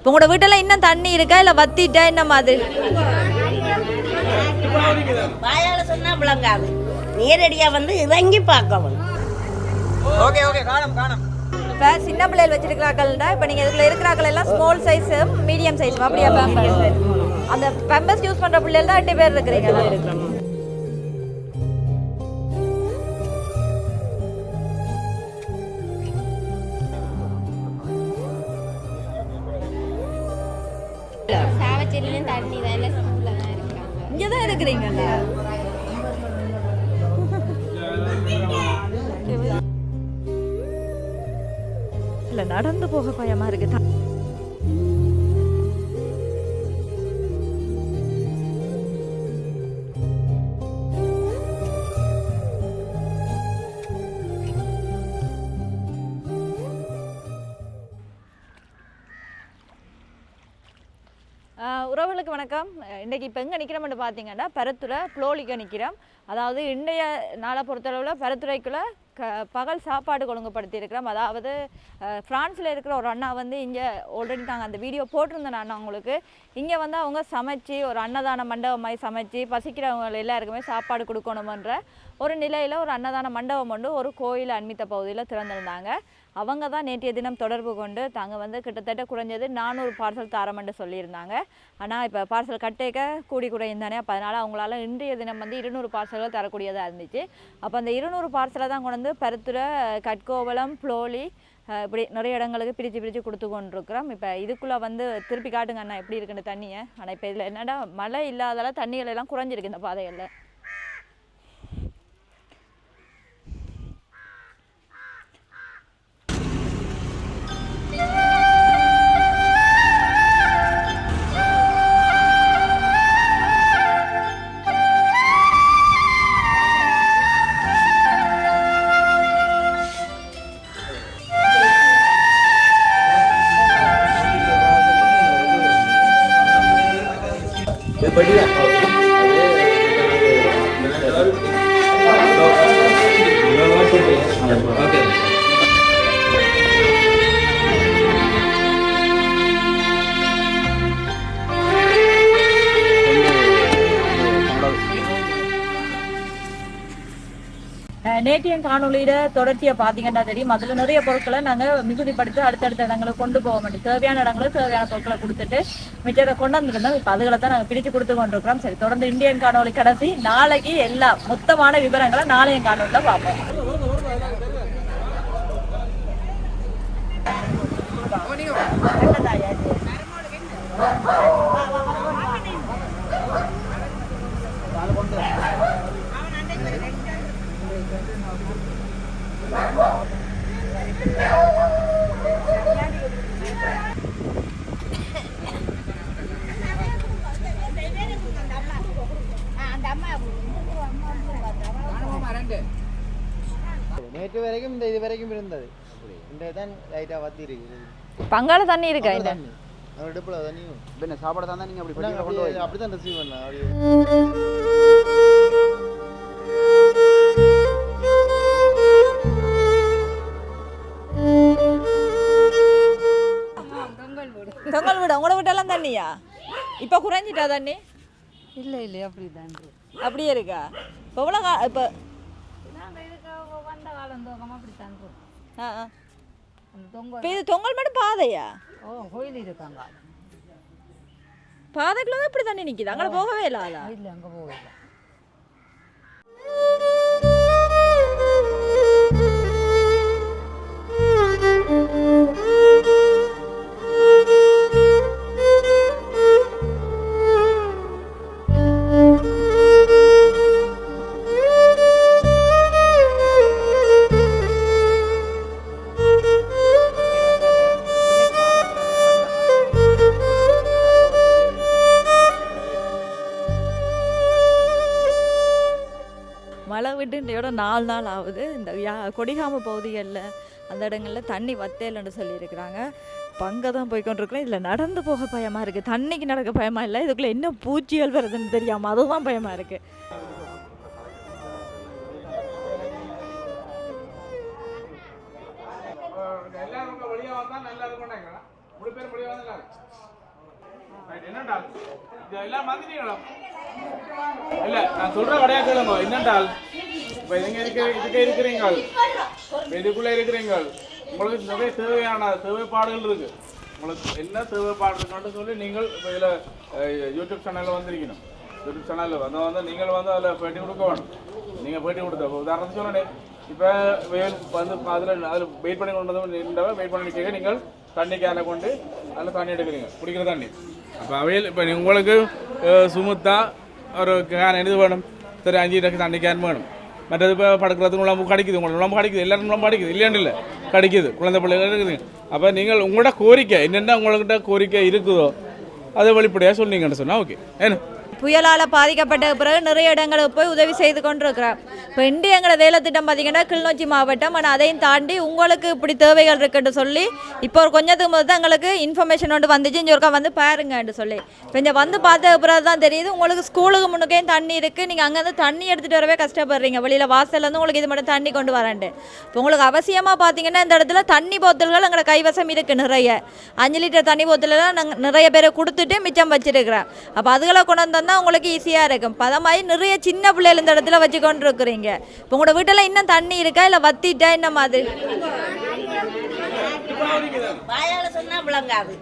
இப்போ உங்களோட வீட்டெல்லாம் இன்னும் தண்ணி இருக்கா இல்லை வத்திட்டா என்ன மாதிரி? வாயால சொன்னா விளங்காது. நேரடியா வந்து இறங்கி பார்க்கவும் ஓகே ஓகே காணும் காணும். இப்போ சின்ன பிள்ளைகள் வச்சிருக்கிறாக்கள்டா இப்போ நீங்கள் இதுக்குள்ள இருக்கிறாக்கள் எல்லாம் ஸ்மால் சைஸும் மீடியம் சைஸும் அப்படியா பேம்பர்ஸ் அந்த பேம்பர்ஸ் யூஸ் பண்ணுற பிள்ளைகள் தான் எட்டு பேர் இருக்கிறீங்களா இருக்கிறீங்கல்ல இல்லை நடந்து போக பயமா இருக்கு. த- ஆஹ் உறவுகளுக்கு வணக்கம். இன்றைக்கி இப்போ எங்கே நிற்கிறோம்னு பார்த்தீங்கன்னா பரத்துறை புளோலிக்க நிற்கிறோம் அதாவது இன்றைய நாளை பொறுத்தளவில் பரத்துறைக்குள்ள க பகல் சாப்பாடு ஒழுங்குபடுத்தியிருக்கிறோம் அதாவது ஃப்ரான்ஸில் இருக்கிற ஒரு அண்ணா வந்து இங்கே ஆல்ரெடி நாங்கள் அந்த வீடியோ போட்டிருந்தேன் நான் அவங்களுக்கு. இங்கே வந்து அவங்க சமைச்சு ஒரு அன்னதான மண்டபம் மாதிரி சமைச்சு பசிக்கிறவங்க எல்லாருக்குமே சாப்பாடு கொடுக்கணுமன்ற ஒரு நிலையில் ஒரு அன்னதான மண்டபம் ஒன்று ஒரு கோயில் அண்மித்த பகுதியில் திறந்திருந்தாங்க. அவங்க தான் நேற்றைய தினம் தொடர்பு கொண்டு தாங்க வந்து கிட்டத்தட்ட குறைஞ்சது நானூறு பார்சல் தரமென்று சொல்லியிருந்தாங்க. ஆனால் இப்போ பார்சல் கட்டேக்க கூடி குறைந்தானே அப்போ அதனால் அவங்களால இன்றைய தினம் வந்து இருநூறு பார்சல்கள் தரக்கூடியதாக இருந்துச்சு. அப்போ அந்த இருநூறு பார்சலை தான் கொண்டு வந்து பருத்துறை கட்கோவலம் புளோலி இப்படி நிறைய இடங்களுக்கு பிரித்து பிரித்து கொடுத்து கொண்டிருக்கிறோம். இப்போ இதுக்குள்ளே வந்து திருப்பி காட்டுங்க அண்ணா எப்படி இருக்குன்னு தண்ணியை. ஆனால் இப்போ இதில் என்னடா மழை இல்லாதால தண்ணிகள் எல்லாம் குறைஞ்சிருக்கு இந்த பாதைகளில். நேற்றைய காணொலியில தொடர்ச்சியை பார்த்தீங்கன்னா தெரியும். அதில் நிறைய பொருட்களை நாங்கள் மிகுதிப்படுத்தி அடுத்தடுத்த இடங்களுக்கு கொண்டு போக மாட்டோம் தேவையான இடங்களுக்கு தேவையான பொருட்களை கொடுத்துட்டு மிச்சத்தை கொண்டு வந்திருந்தோம். இப்போ அதுகளை தான் நாங்கள் பிரித்து கொடுத்து கொண்டிருக்கிறோம். சரி தொடர்ந்து இந்தியன் காணொலி கடைசி. நாளைக்கு எல்லா மொத்தமான விவரங்களை நாளைய காணொலியில் பார்ப்போம். நேற்று வரைக்கும் இந்த இது வரைக்கும் இருந்தது. இந்த தான் லைட்டாக வத்தி இருக்குது பங்காள தண்ணி இருக்கா இந்த? தண்ணி. அவர் இடுப்பில் தண்ணியும். என்ன சாப்பாடு தான் நாங்கள் அப்படி தான் ரிசீவ் பண்ணலாம் அப்படியே. தொங்கல் வீடு. உங்களோட வீட்டெல்லாம் தண்ணியா? இப்போ குறைஞ்சிட்டா தண்ணி? இல்லை இல்லை அப்படி தான் அப்படியே இருக்கா? இப்போ எவ்வளோ கா இப்போ நாங்கள் இதுக்கு வந்த காலம் தோக்கம் அப்படி தான் ஆ ஆ. அந்த தொங்க இப்போ இது தொங்கல் மட்டும் பாதையா? ஓ கோயில் இருக்காங்க. பாதைக்குள்ள தான் இப்படி தண்ணி நிற்கிது அங்கே போகவே இல்லாதா இல்லை அங்கே போகல மழை நாலு நாள் ஆகுது. இந்த யா கொடிகாம பகுதிகளில் அந்த இடங்களில் தண்ணி வத்தேலன்னு சொல்லியிருக்கிறாங்க. இப்போ அங்கே தான் போய்க்கொண்டிருக்கிறோம். இதில் நடந்து போக பயமாக இருக்குது தண்ணிக்கு நடக்க பயமாக இல்லை. இதுக்குள்ளே என்ன பூச்சிகள் வருதுன்னு தெரியாமல் அதுதான் பயமாக இருக்குது எல்லாரும் இது எல்லாம் இல்ல நான் சொல்ற கடையா கேளுங்க. என்னென்றால் இப்ப இங்க இருக்க இதுக்கு இருக்கிறீங்க இப்ப இதுக்குள்ள உங்களுக்கு நிறைய தேவையான தேவைப்பாடுகள் இருக்கு உங்களுக்கு என்ன தேவைப்பாடு இருக்குன்னு சொல்லி நீங்கள் இப்ப இதுல யூடியூப் சேனல்ல வந்திருக்கணும் யூடியூப் சேனல்ல வந்து வந்து நீங்கள் வந்து அதில் பேட்டி கொடுக்க வேணும் நீங்கள் பேட்டி கொடுத்த உதாரணத்துக்கு சொன்னேன் இப்போ வெயில் வந்து அதில் அதில் வெயிட் பண்ணி கொண்டு வந்து நின்றவ வெயிட் பண்ணி நிற்க நீங்கள் தண்ணி கேனை கொண்டு அதில் தண்ணி எடுக்கிறீங்க குடிக்கிற தண்ணி அப்போ அவையில் இப்போ உங்களுக்கு சுமுத்தா ஒரு கேன் இது வேணும் சரி அஞ்சு தண்ணி கேன் வேணும் மற்றது இப்போ படுக்கிறதுக்கு உழம்பு கிடைக்குது உங்களுக்கு உழம்பு கிடைக்குது எல்லாரும் உழம்பு கிடைக்குது இல்லையாண்டு இல்லை கிடைக்குது குழந்தை பிள்ளைகள் இருக்குது. அப்போ நீங்கள் உங்களோட கோரிக்கை என்னென்ன உங்கள்கிட்ட கோரிக்கை இருக்குதோ அதை வெளிப்படையாக சொன்னீங்கன்னு சொன்னால் ஓகே என்ன? புயலால் பாதிக்கப்பட்ட பிறகு நிறைய இடங்களுக்கு போய் உதவி செய்து கொண்டிருக்கிறோம் இப்போ இன்று எங்களோட வேலை திட்டம் பார்த்தீங்கன்னா கிளிநொச்சி மாவட்டம். ஆனால் அதையும் தாண்டி உங்களுக்கு இப்படி தேவைகள் இருக்குன்னு சொல்லி இப்போ ஒரு கொஞ்சத்துக்கு முதல் தான் எங்களுக்கு இன்ஃபர்மேஷன் ஒன்று வந்துச்சு. இங்கே ஒருக்கா வந்து பாருங்கன்னு சொல்லி. இப்போ இங்கே வந்து பார்த்த பிறகு தான் தெரியுது உங்களுக்கு ஸ்கூலுக்கு முன்னுக்கே தண்ணி இருக்குது நீங்கள் அங்கேருந்து தண்ணி எடுத்துகிட்டு வரவே கஷ்டப்படுறீங்க. வெளியில் வாசல்லேருந்து உங்களுக்கு இது மட்டும் தண்ணி கொண்டு வரேன்ட்டு. இப்போ உங்களுக்கு அவசியமாக பார்த்தீங்கன்னா இந்த இடத்துல தண்ணி போத்தல்கள் எங்களோட கைவசம் இருக்குது நிறைய. அஞ்சு லிட்டர் தண்ணி போத்தலெல்லாம் நாங்கள் நிறைய பேரை கொடுத்துட்டு மிச்சம் வச்சுருக்கிறேன். அப்போ அதுகளை கொண்டு வந்தோம்னா உங்களுக்கு ஈஸியாக இருக்கும். இப்போ அதை மாதிரி நிறைய சின்ன பிள்ளைகள் இந்த இடத்துல வச்சு கொண்டு இருக்கிறீங்க இப்போ உங்களோட வீட்டில் இன்னும் தண்ணி இருக்கா? இல்லை வத்திட்டா என்ன மாதிரி? வாயால சொன்னா விளங்காது.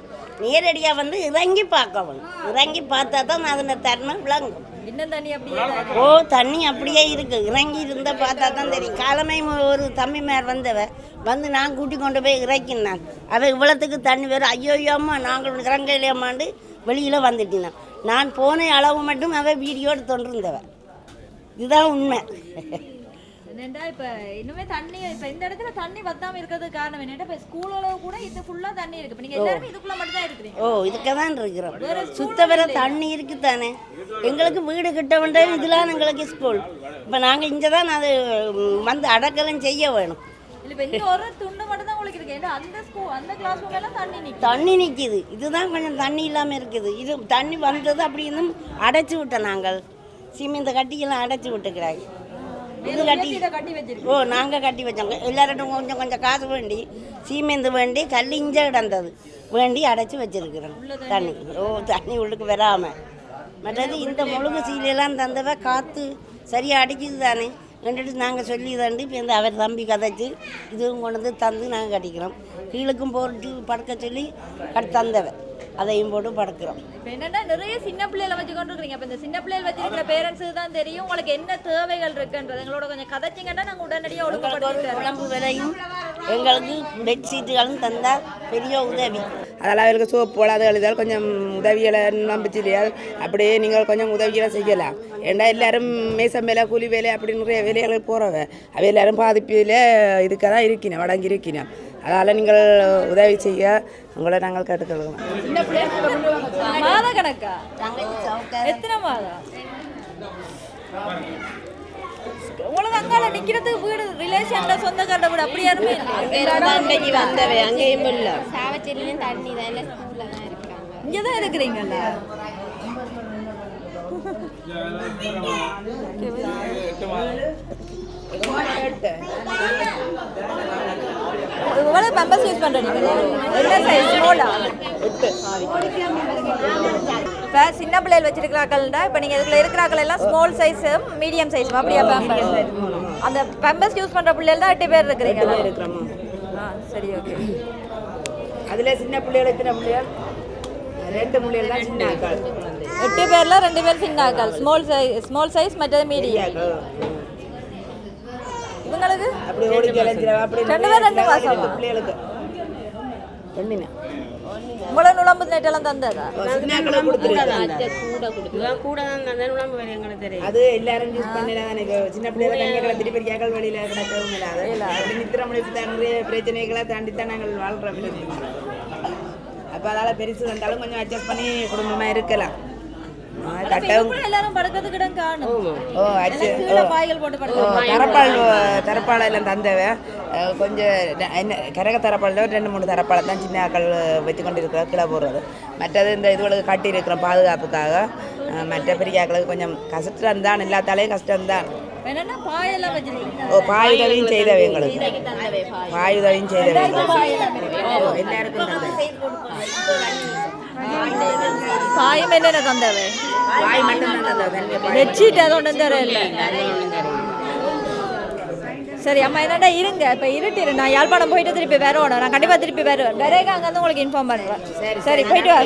நேரடியா வந்து இறங்கி பார்க்கணும். இறங்கி பார்த்தா தான் அதன் தன்மை விளங்கும். ஓ தண்ணி அப்படியே இருக்கு. இறங்கி இருந்தா பார்த்தா தான் தெரியும். காலமே ஒரு தம்பி மேர் வந்தவ வந்து நான் கூட்டி கொண்டு போய் இறக்கினான். அவ இவ்வளத்துக்கு தண்ணி வேறு ஐயோ அம்மா நாங்கள் இறங்கலையம்மாண்டு வெளியில வந்துட்டினான். நான் போன அளவு மட்டும் அவ வீடியோ எடுத்து இருந்தவ இதுதான் உண்மை. என்னண்டா இப்போ இன்னுமே தண்ணி இப்போ இந்த இடத்துல தண்ணி வத்தாம இருக்கிறதுக்கு காரணம் என்னடா இப்போ ஸ்கூலோட கூட இது ஃபுல்லாக தண்ணி இருக்கு. நீங்கள் எல்லாருமே இதுக்குள்ள மட்டும் தான் இருக்கிறீங்க. ஓ இதுக்கு தான் இருக்கிறோம் சுத்த வர தண்ணி இருக்கு தானே எங்களுக்கு வீடு கிட்ட வேண்டிய இதெல்லாம் எங்களுக்கு ஸ்கூல் இப்போ நாங்கள் இங்கே தான் அது வந்து அடக்கலம் செய்ய வேணும். இல்லை இப்போ இங்கே ஒரு துண்டு மட்டும் தான் உங்களுக்கு இருக்கு ஏன்னா அந்த ஸ்கூல் அந்த கிளாஸ் ரூம் எல்லாம் தண்ணி நிற்கும் தண்ணி நிற்கிது இதுதான் கொஞ்சம் தண்ணி இல்லாமல் இருக்குது. இது தண்ணி வந்தது அப்படி இருந்தும் அடைச்சி விட்டோம் நாங்கள். சிமெண்ட் கட்டியெல்லாம் அடைச்சி விட்டுக்கிறாங்க இது கட்டி ஓ நாங்கள் கட்டி வச்சோங்க எல்லார்ட்டும் கொஞ்சம் கொஞ்சம் காசு வேண்டி சீமெந்து வேண்டி கல் இஞ்ச கிடந்தது வேண்டி அடைச்சி வச்சிருக்கிறோம். தண்ணி. ஓ தண்ணி உள்ளுக்கு வராமல் மற்றது இந்த முழுகு சீலையெல்லாம் தந்தவ காற்று சரியாக அடிக்குது தானே. ரெண்டு நாங்கள் சொல்லி தாண்டி இப்போ இந்த அவர் தம்பி கதைச்சு இதுவும் கொண்டு வந்து தந்து நாங்கள் கட்டிக்கிறோம். கீழுக்கும் போட்டு படுக்க சொல்லி கட் தந்தவர். அதையும் போட்டு படுக்கிறோம். இப்போ என்னன்னா நிறைய சின்ன பிள்ளைகளை வச்சு கொண்டு இருக்கிறீங்க அப்போ இந்த சின்ன பிள்ளைகள் வச்சிருக்கிற பேரண்ட்ஸுக்கு தான் தெரியும். உங்களுக்கு என்ன தேவைகள் இருக்குன்றது. எங்களோட கொஞ்சம் கதைச்சிங்கன்னா நாங்கள் உடனடியாக தரோம் குழம்பு விலையும் எங்களுக்கு பெட்ஷீட்டுகளும் தந்தால் பெரிய உதவி. அதெல்லாம் அவருக்கு சோப்பு போடாத எழுதால் கொஞ்சம் உதவிகளை நம்பிச்சிலையால் அப்படியே நீங்கள் கொஞ்சம் உதவிகளை செய்யலாம். ஏன்னா எல்லாரும் மேசம் வேலை கூலி வேலை அப்படி நிறைய வேலைகளுக்கு போகிறவ அவ எல்லாரும் பாதிப்பில் இதுக்காக தான் இருக்கணும் வடங்கி இருக்கணும். அதனால் நீங்கள் உதவி செய்ய உங்களை நாங்கள் கேட்டுக்கொள்கிறோம். மாத கணக்கா? எத்தனை மாதம்? உங்களுக்கு அங்கால நிக்கிறதுக்கு வீடு ரிலேஷன்ல சொந்தக்காரட வீடு அப்படி யாருமே இல்லை. வந்தவை அங்கேயும் இல்லை. சாவச்சேரியிலும் தண்ணி தான் இல்லை ஸ்கூலில் தான் இருக்காங்க. இங்கே தான் இருக்கிறீங்கல்ல எவ்வளோ மெம்பர்ஸ் யூஸ் பண்ணுறீங்க என்ன சைஸ் ஸ்மோலா இப்போ சின்ன பிள்ளைகள் வச்சிருக்கிறாக்கள்டா இப்போ நீங்கள் இதுக்குள்ள இருக்கிறாக்கள் எல்லாம் ஸ்மால் சைஸும் மீடியம் சைஸும் அப்படியா பேம்பர்ஸ் அந்த பெம்பர்ஸ் யூஸ் பண்ணுற பிள்ளைகள் தான் எட்டு பேர் இருக்கிறீங்களா இருக்கிறோம். ஆ சரி ஓகே அதில் சின்ன பிள்ளைகள் எத்தனை பிள்ளைகள்? ரெண்டு பிள்ளைகள் தான் சின்ன ஆட்கள். எட்டு பேர்ல ரெண்டு பேர் சின்ன ஆக்கள் ஸ்மால் சைஸ் ஸ்மால் சைஸ் மற்றது மீடியம் இவங்களுக்கு? அப்படி ஓடி கிளஞ்சிடும் அப்படி ரெண்டு பேர் ரெண்டு மாசமா? பிள்ளைகளுக்கு. ரெண்டுமே இவ்வளோ நுழம்பு நெட்டெல்லாம் தந்ததா? கூட அது எல்லாரும் யூஸ் இப்போ சின்ன பிள்ளைகளை கிளம்பிட்டு பெரிய கேக்கள் வழியில் கிடக்கவும் இல்லாத அப்படி நித்திர முடிப்பு தான் நிறைய பிரச்சனைகளை தாண்டி தான் நாங்கள் வாழ்கிறோம் அப்போ அதால் பெருசு வந்தாலும் கொஞ்சம் அட்ஜஸ்ட் பண்ணி குடும்பமாக இருக்கலாம். தரப்பால் எல்லாம் தந்தவ. அஹ், கொஞ்சம் என்ன கரக தரப்பால் ரெண்டு மூணு தரப்பாலை தான் சின்ன ஆக்கள் வச்சு கொண்டு இருக்கிற கீழே போடுறது. மற்றது இந்த இதுகளுக்கு கட்டி இருக்கிறோம் பாதுகாப்புக்காக மற்ற பெரிய ஆக்களுக்கு கொஞ்சம் கஷ்டம் தான் எல்லாத்தாலையும் கஷ்டம் தான் என்னன்னா பாயெல்லாம் வச்சிருக்கீங்க. ஓ பாயுதவியும் செய்தவை எங்களுக்கு. பாயுதவியும் செய்தவை. எங்களுக்கு. ஓ எல்லாருக்கும் பாயம் என்னென்ன தந்தவை? வாய் மட்டும் பாய் பெட்ஷீட் அது ஒன்றும் தர இல்லை. சரி அம்மா என்னடா இருங்க. இப்போ இருட்டிரு நான் யாழ்ப்பாணம் போயிட்டு திருப்பி வரணும் நான் கண்டிப்பாக திருப்பி வருவேன். வரேங்க அங்கேருந்து உங்களுக்கு இன்ஃபார்ம் பண்ணுறேன் சரி சரி. போயிட்டு வா.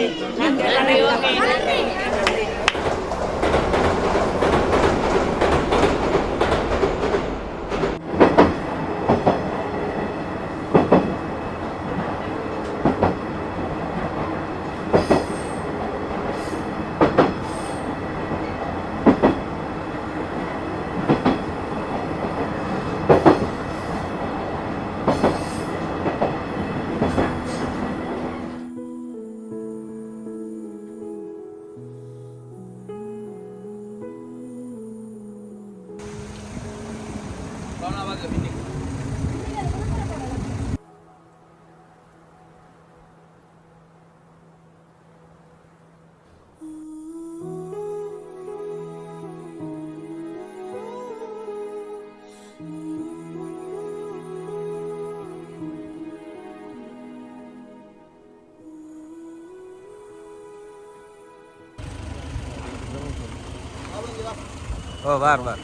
ஓ வார் வார்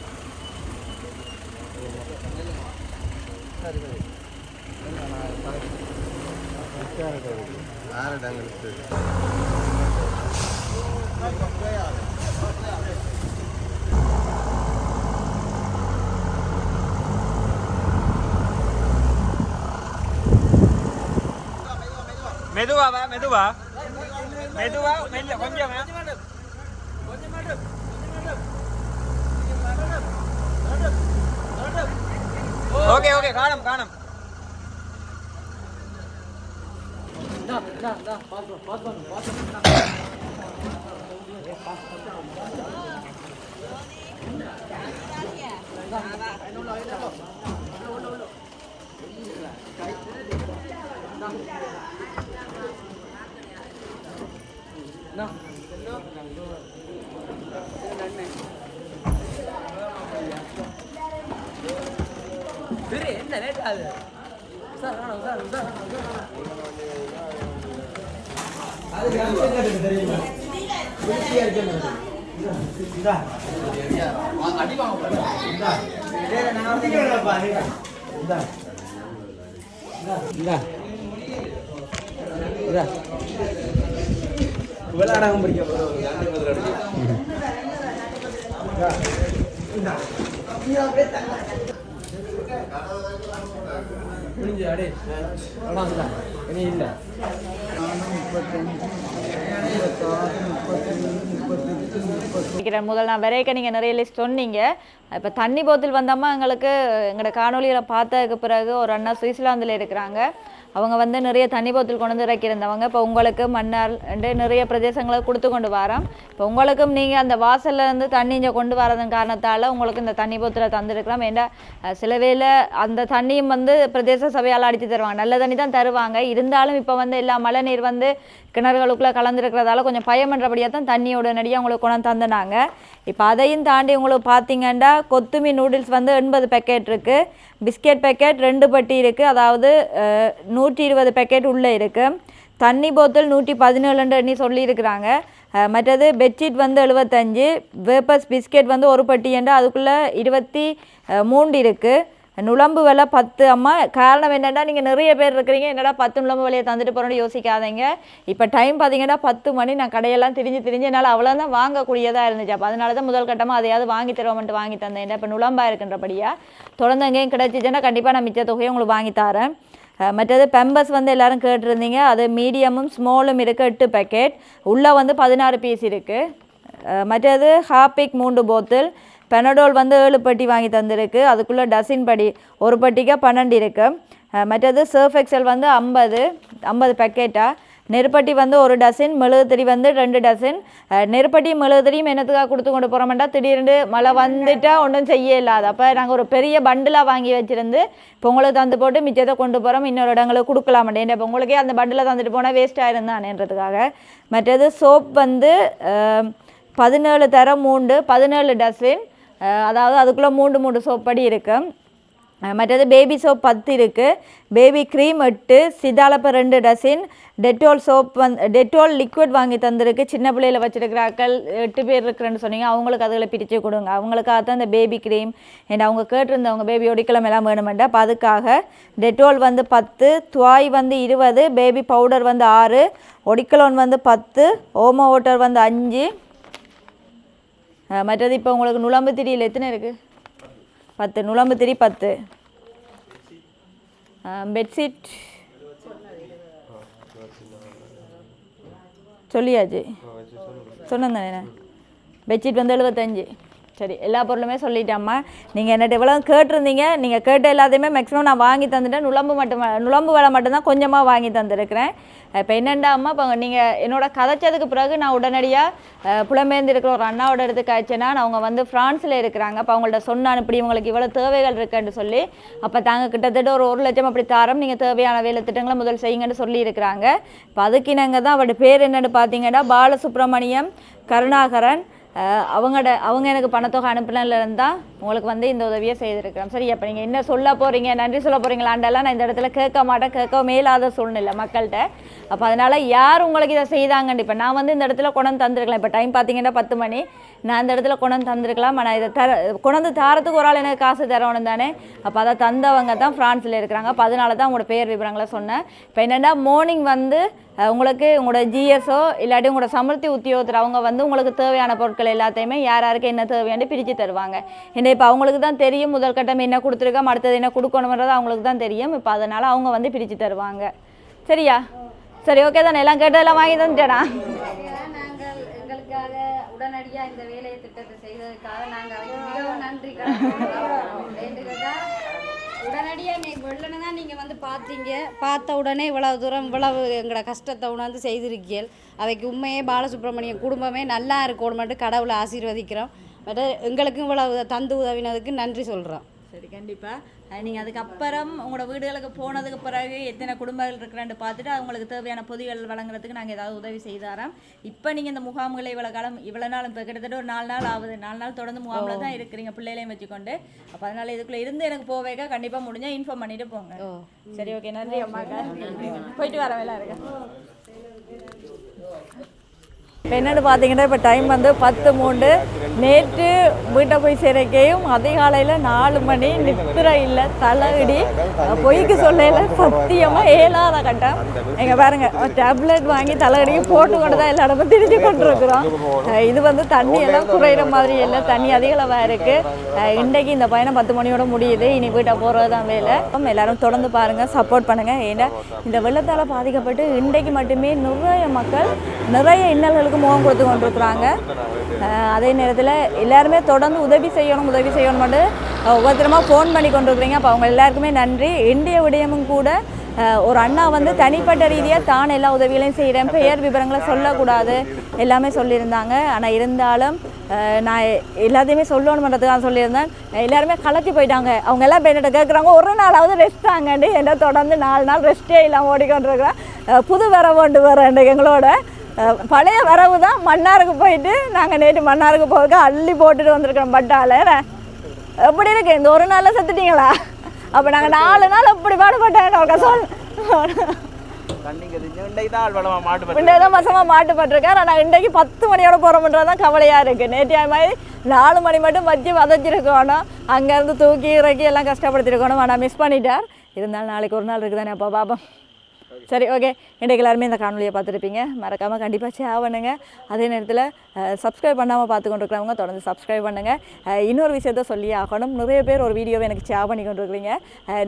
மெதுவா வா மெதுவா மெதுவா மெல்ல கொஞ்சம் ஓகே ஓகே காணும் காணும் பெரிய என்ன லேட் ஆகுது சார் வேணாம் சார் சார் விளையாடாம படிக்க நினைக்கிறேன் முதல் நான் வரைக்க நீங்கள் நிறைய லிஸ்ட் சொன்னீங்க. இப்போ தண்ணி போத்தில் வந்தாமல் எங்களுக்கு எங்களோட காணொலியில் பார்த்ததுக்கு பிறகு ஒரு அண்ணா சுவிட்சர்லாந்தில் இருக்கிறாங்க. அவங்க வந்து நிறைய தண்ணி போத்தில் கொண்டு வந்து இறக்கியிருந்தவங்க இப்போ உங்களுக்கு மன்னார் ரெண்டு நிறைய பிரதேசங்களை கொடுத்து கொண்டு வரோம். இப்போ உங்களுக்கும் நீங்கள் அந்த வாசல்ல இருந்து தண்ணி இங்கே கொண்டு வரதன் காரணத்தால் உங்களுக்கு இந்த தண்ணி போத்தில் தந்துருக்கலாம். ஏன்னா சில வேளை அந்த தண்ணியும் வந்து பிரதேச சபையால் அடித்து தருவாங்க. நல்ல தண்ணி தான் தருவாங்க. இருந்தாலும் இப்போ வந்து எல்லா மழை நீர் வந்து கிணறுகளுக்குள்ளே கலந்துருக்கிறதால கொஞ்சம் பயம் பண்ணுறபடியாக தான் தண்ணியோட உடனடியாக உங்களுக்கு கொண்டு தந்துனாங்க. இப்போ அதையும் தாண்டி உங்களுக்கு பார்த்தீங்கன்னா கொத்துமி நூடுல்ஸ் வந்து எண்பது பேக்கெட் இருக்குது பிஸ்கெட் பேக்கெட் ரெண்டு பட்டி இருக்குது அதாவது நூற்றி இருபது பேக்கெட் உள்ளே இருக்குது தண்ணி போத்தல் நூற்றி பதினேழுன்ற எண்ணி சொல்லியிருக்கிறாங்க. மற்றது பெட்ஷீட் வந்து எழுபத்தஞ்சு வேப்பர்ஸ் பிஸ்கெட் வந்து ஒரு பட்டி என்று அதுக்குள்ளே இருபத்தி மூன்று இருக்குது நுழம்பு விலை பத்து. அம்மா காரணம் என்னென்னா நீங்கள் நிறைய பேர் இருக்கிறீங்க. என்னடா பத்து நுழம்பு விலையை தந்துட்டு போகிறோன்னு யோசிக்காதீங்க. இப்போ டைம் பார்த்தீங்கன்னா பத்து மணி நான் கடையெல்லாம் திரிஞ்சு திரிஞ்சு என்னால் அவ்வளோதான் வாங்கக்கூடியதாக இருந்துச்சு. அப்போ அதனால தான் முதல் கட்டமாக அதையாவது வாங்கி தருவோம்ட்டு வாங்கி தந்தேன். இப்போ நுழம்பாக இருக்கின்றபடியாக தொடர்ந்து எங்கேயும் கிடச்சிச்சுன்னா கண்டிப்பாக நான் மிச்ச தொகையை உங்களுக்கு வாங்கி தரேன். மற்றது பெம்பஸ் வந்து எல்லாரும் கேட்டிருந்தீங்க. அது மீடியமும் ஸ்மாலும் இருக்குது எட்டு பேக்கெட் உள்ளே வந்து பதினாறு பீஸ் இருக்குது மற்றது ஹாப்பிக் மூன்று போத்தில் பெனடோல் வந்து ஏழு பட்டி வாங்கி தந்திருக்கு. அதுக்குள்ளே டசின் படி ஒரு பெட்டிக்கு பன்னெண்டு இருக்குது மற்றது சர்ஃப் எக்ஸல் வந்து ஐம்பது ஐம்பது பேக்கெட்டாக நெருப்பட்டி வந்து ஒரு டசின் மெழுகுத்திரி வந்து ரெண்டு டசின் நெருப்பட்டி மெழுகுதிரியும் என்னத்துக்காக கொடுத்து கொண்டு போகிறோம்டா திடீர்னு மழை வந்துட்டா ஒன்றும் செய்ய இல்லாத. அப்போ நாங்கள் ஒரு பெரிய பண்டிலாக வாங்கி வச்சுருந்து இப்போ உங்களுக்கு தந்து போட்டு மிச்சத்தை கொண்டு போகிறோம் இன்னொரு இடங்களுக்கு கொடுக்கலாமாட்டேன் இப்போ உங்களுக்கே அந்த பண்டில் தந்துட்டு போனால் வேஸ்ட் ஆயிருந்தானேன்றதுக்காக. மற்றது சோப் வந்து பதினேழு தரம் மூண்டு பதினேழு டசின் அதாவது அதுக்குள்ளே மூன்று மூன்று சோப்படி இருக்குது மற்றது பேபி சோப் பத்து இருக்குது பேபி க்ரீம் எட்டு சிதாலப்ப ரெண்டு dozen Dettol soap one Dettol liquid வாங்கி தந்திருக்கு. சின்ன பிள்ளையில வச்சுருக்கிறாக்கள் எட்டு பேர் இருக்கிறேன்னு சொன்னீங்க. அவங்களுக்கு அதில் பிரித்து கொடுங்க. அவங்களுக்காக தான் இந்த பேபி க்ரீம் அண்ட் அவங்க கேட்டிருந்தவங்க பேபி ஒடிக்கலாம் எல்லாம் வேணுமெண்டா. அப்போ அதுக்காக டெட்டால் வந்து பத்து துவாய் வந்து இருபது பேபி பவுடர் வந்து ஆறு ஒடிக்கலோன் வந்து பத்து ஓமோ வாட்டர் வந்து அஞ்சு மற்றது இப்போ உங்களுக்கு நுழம்பு திரியில் எத்தனை இருக்குது பத்து. நுழம்பு திரி பத்து. பெட்ஷீட் சொல்லியாச்சு? சொன்னேன் தானே பெட்ஷீட் வந்து எழுபத்தஞ்சு. சரி எல்லா பொருளுமே சொல்லிட்டேம்மா நீங்கள் என்னட்ட எவ்வளோ கேட்டிருந்தீங்க. நீங்கள் கேட்ட எல்லாத்தையுமே மேக்ஸிமம் நான் வாங்கி தந்துட்டேன். நுழம்பு மட்டும் நுழம்பு வேலை மட்டும்தான் கொஞ்சமாக வாங்கி தந்துருக்கிறேன். இப்போ என்னென்னா அம்மா இப்போ நீங்கள் என்னோட கதைச்சதுக்கு பிறகு நான் உடனடியாக புலம்பெயர்ந்து இருக்கிற ஒரு அண்ணாவோட இடத்து காய்ச்சேன்னா அவங்க வந்து ஃப்ரான்ஸில் இருக்கிறாங்க. அப்போ அவங்கள்ட்ட சொன்னான் இப்படி உங்களுக்கு இவ்வளோ தேவைகள் இருக்குன்னு சொல்லி அப்போ தாங்க கிட்டத்தட்ட ஒரு ஒரு லட்சம் அப்படி தாரம் நீங்கள் தேவையான வேலை திட்டங்களை முதல் செய்யுங்கன்னு சொல்லியிருக்கிறாங்க. இப்போ அதுக்கு இணங்க தான் அவரோட பேர் என்னன்னு பார்த்தீங்கன்னா பாலசுப்ரமணியம் கருணாகரன் அவங்களோட அவங்க எனக்கு பணத்தொகை அனுப்பினதுல இருந்தால் உங்களுக்கு வந்து இந்த உதவியை செய்திருக்கிறோம். சரி அப்போ நீங்கள் என்ன சொல்ல போகிறீங்க நன்றி சொல்ல போகிறீங்களாண்டெல்லாம் நான் இந்த இடத்துல கேட்க மாட்டேன் கேட்க மேலாத சூழ்நிலை மக்கள்கிட்ட. அப்போ அதனால் யார் உங்களுக்கு இதை செய்தாங்கன்னு இப்போ நான் வந்து இந்த இடத்துல கொண்டு தந்திருக்கலாம். இப்போ டைம் பார்த்தீங்கன்னா பத்து மணி. நான் இந்த இடத்துல கொண்டு தந்திருக்கலாம். ஆனால் இதை தர கொண்டு தாரத்துக்கு ஒரு ஆள் எனக்கு காசு தரணும் தானே? அப்போ அதை தந்தவங்க தான் ஃப்ரான்ஸில் இருக்கிறாங்க. அப்போ அதனால தான் உங்களோட பேர் விவரங்களை சொன்னேன். இப்போ என்னென்னா மார்னிங் வந்து உங்களுக்கு உங்களோட ஜிஎஸ்ஓ இல்லாட்டி உங்களோட சமர்த்தி உத்தியோகத்தர் அவங்க வந்து உங்களுக்கு தேவையான பொருட்கள் எல்லாத்தையுமே யார் யாருக்கு என்ன தேவையானு பிரித்து தருவாங்க. என்ன இப்போ அவங்களுக்கு தான் தெரியும் முதல் கட்டம் என்ன கொடுத்துருக்கோம் அடுத்தது என்ன கொடுக்கணுன்றது அவங்களுக்கு தான் தெரியும். இப்போ அதனால் அவங்க வந்து பிரித்து தருவாங்க. சரியா? சரி ஓகே தானே? எல்லாம் கேட்டதெல்லாம் வாங்கி தந்துட்டேனா? உடனடியாக இந்த வேலையை திட்டத்தை செய்ததுக்காக நாங்கள் மிகவும் நன்றி உடனடியாக நீ வெள்ளனை தான் நீங்கள் வந்து பார்த்தீங்க. பார்த்த உடனே இவ்வளவு தூரம் இவ்வளவு எங்களோட கஷ்டத்தை உணர்ந்து செய்திருக்கீர்கள் அவைக்கு உண்மையே பாலசுப்ரமணியம் குடும்பமே நல்லா இருக்கணுமென்று கடவுளை ஆசீர்வதிக்கிறோம். பட் எங்களுக்கும் இவ்வளவு தந்து உதவினதுக்கு நன்றி சொல்கிறோம் சரி கண்டிப்பாக நீங்கள் அதுக்கப்புறம் உங்களோட வீடுகளுக்கு போனதுக்கு பிறகு எத்தனை குடும்பங்கள் இருக்கிறான்னு பார்த்துட்டு அவங்களுக்கு தேவையான பொதிகள் வழங்குறதுக்கு நாங்கள் ஏதாவது உதவி செய்தாராம். இப்போ நீங்கள் இந்த முகாம்களை இவ்வளோ காலம் இவ்வளோ நாள் இப்போ கிட்டத்தட்ட ஒரு நாலு நாள் ஆகுது. நாலு நாள் தொடர்ந்து முகாமில் தான் இருக்கிறீங்க பிள்ளைகளையும் வச்சுக்கொண்டு. அப்போ அதனால் இதுக்குள்ளே இருந்து எனக்கு போவேக்க கண்டிப்பாக முடிஞ்சால் இன்ஃபார்ம் பண்ணிட்டு போங்க. சரி ஓகே நன்றி அம்மாக்கா போயிட்டு வர வேலை இருக்கேன் இப்போ என்னென்னு பார்த்தீங்கன்னா இப்போ டைம் வந்து பத்து மூன்று. நேற்று வீட்டை போய் சேர்க்கையும் அதிகாலையில் நாலு மணி நித்திரையில் இல்லை தலையிடி பொய்க்கு சொல்லையில் சத்தியமாக ஏழாத கட்டம். எங்கள் பாருங்க டேப்லெட் வாங்கி தலையடிக்கு போட்டு கொண்டு தான் எல்லா இடமும் திரிஞ்சு கொண்டிருக்கிறோம். இது வந்து தண்ணி எல்லாம் குறையிற மாதிரி இல்லை தண்ணி அதிகளவாக இருக்குது இன்றைக்கு இந்த பயணம் பத்து மணியோட முடியுது இனி வீட்டை போகிறது தான் வேலை எல்லாரும் தொடர்ந்து பாருங்கள் சப்போர்ட் பண்ணுங்கள் ஏன்னா இந்த வெள்ளத்தால் பாதிக்கப்பட்டு இன்றைக்கு மட்டுமே நிறைய மக்கள் நிறைய இன்னல்களுக்கு முகம் கொடுத்து கொண்டிருக்கிறாங்க. அதே நேரத்தில் எல்லாருமே தொடர்ந்து உதவி செய்யணும் உதவி செய்யணும்னு ஒவ்வொருத்தரமாக ஃபோன் பண்ணி கொண்டிருக்கிறீங்க. அப்போ அவங்க எல்லாருக்குமே நன்றி. இந்திய விடயமும் கூட ஒரு அண்ணா வந்து தனிப்பட்ட ரீதியாக தான் எல்லா உதவிகளையும் செய்கிறேன் பெயர் விவரங்களை சொல்லக்கூடாது. எல்லாமே சொல்லியிருந்தாங்க. ஆனால் இருந்தாலும் நான் எல்லாத்தையுமே சொல்லணுன்றதுக்காக சொல்லியிருந்தேன். எல்லாருமே கலக்கி போயிட்டாங்க. அவங்க எல்லாம் இப்போ கேட்குறாங்க ஒரு நாளாவது ரெஸ்ட் ஆங்கண்டு என்ன தொடர்ந்து நாலு நாள் ரெஸ்ட்டே இல்லாமல் ஓடிக்கொண்டிருக்கிறேன். புது வர கொண்டு வரேன் எங்களோட. பழைய வரவு தான் மன்னாருக்கு போயிட்டு நாங்கள் நேற்று மன்னாருக்கு போக அள்ளி போட்டுட்டு வந்திருக்கோம் பட்டால எப்படி இருக்கு? இந்த ஒரு நாளில் செத்துட்டீங்களா? அப்போ நாங்கள் நாலு நாள் எப்படி பாடுபட்டேன் சொல் தான் மாசமாக மாட்டுப்பட்டிருக்கேன் ஆனால் இன்றைக்கு பத்து மணியோட போகிறோம்ன்றது தான் கவலையாக இருக்குது நேற்று மாதிரி நாலு மணி மட்டும் வச்சு வதச்சிருக்கணும் அங்கேருந்து தூக்கி இறக்கி எல்லாம் கஷ்டப்படுத்திருக்கணும் ஆனால் மிஸ் பண்ணிட்டார். இருந்தாலும் நாளைக்கு ஒரு நாள் இருக்குதானே அப்போ பாப்போம் சரி ஓகே இன்றைக்கு எல்லாருமே இந்த காணொலியை பார்த்துருப்பீங்க. மறக்காமல் கண்டிப்பாக ஷேர் பண்ணுங்கள் அதே நேரத்தில் சப்ஸ்கிரைப் பண்ணாமல் பார்த்து கொண்டிருக்கிறவங்க தொடர்ந்து சப்ஸ்கிரைப் பண்ணுங்கள் இன்னொரு விஷயத்த சொல்லி ஆகணும். நிறைய பேர் ஒரு வீடியோவை எனக்கு ஷேர் பண்ணி கொண்டிருக்கிறீங்க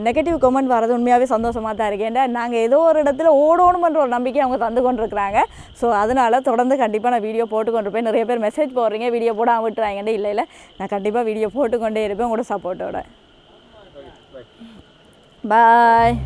நெகட்டிவ் கமெண்ட் வரது உண்மையாகவே சந்தோஷமாக தான் இருக்கேன்டா நாங்கள் ஏதோ ஒரு இடத்துல ஓடணுமன்ற ஒரு நம்பிக்கை அவங்க தந்து கொண்டிருக்கிறாங்க. ஸோ அதனால் தொடர்ந்து கண்டிப்பாக நான் வீடியோ போட்டு கொண்டு போய் நிறைய பேர் மெசேஜ் போடுறீங்க. வீடியோ போடாமல் விட்டுறாங்கன்னு இல்லை இல்லை. நான் கண்டிப்பாக வீடியோ போட்டுக்கொண்டே இருப்பேன் உங்களோட சப்போர்ட்டோட பாய்